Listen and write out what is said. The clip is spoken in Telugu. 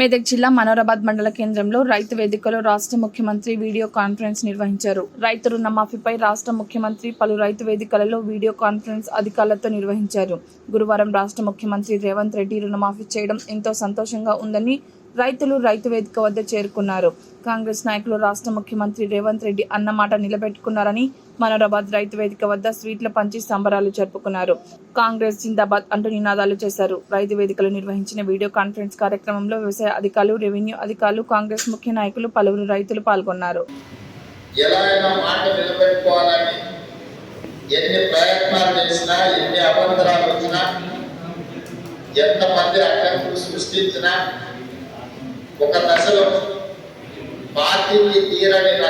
మెదక్ జిల్లా మనోరాబాద్ మండల కేంద్రంలో రైతు వేదికలో రాష్ట్ర ముఖ్యమంత్రి వీడియో కాన్ఫరెన్స్ నిర్వహించారు. రైతు రుణమాఫీపై రాష్ట్ర ముఖ్యమంత్రి పలు రైతు వేదికలలో వీడియో కాన్ఫరెన్స్ అధికారులతో నిర్వహించారు. గురువారం రాష్ట్ర ముఖ్యమంత్రి రేవంత్ రెడ్డి రుణమాఫీ చేయడం ఎంతో సంతోషంగా ఉందని రైతులు రైతు వేదిక వద్ద చేరుకున్నారు. కాంగ్రెస్ నాయకులు రాష్ట్ర ముఖ్యమంత్రి రేవంత్ రెడ్డి అన్నమాట నిలబెట్టుకున్నారని మనోరాబాద్ రైతు వేదిక వద్ద స్వీట్ల పంచి సంబరాలు జరుపుకున్నారు. కాంగ్రెస్ జిందాబాద్ అంటూ నినాదాలు చేశారు. రైతు వేదికలు నిర్వహించిన వీడియో కాన్ఫరెన్స్ కార్యక్రమంలో వ్యవసాయ అధికారులు రెవెన్యూ అధికారులు కాంగ్రెస్ ముఖ్య నాయకులు పలువురు రైతులు పాల్గొన్నారు. ఎన్ని ప్రయత్నాలు చేసినా ఎన్ని అభంతరాలు వచ్చినా ఎంతమంది అడ్డంకులు సృష్టించినా ఒక దశలో పార్టీకి తీరని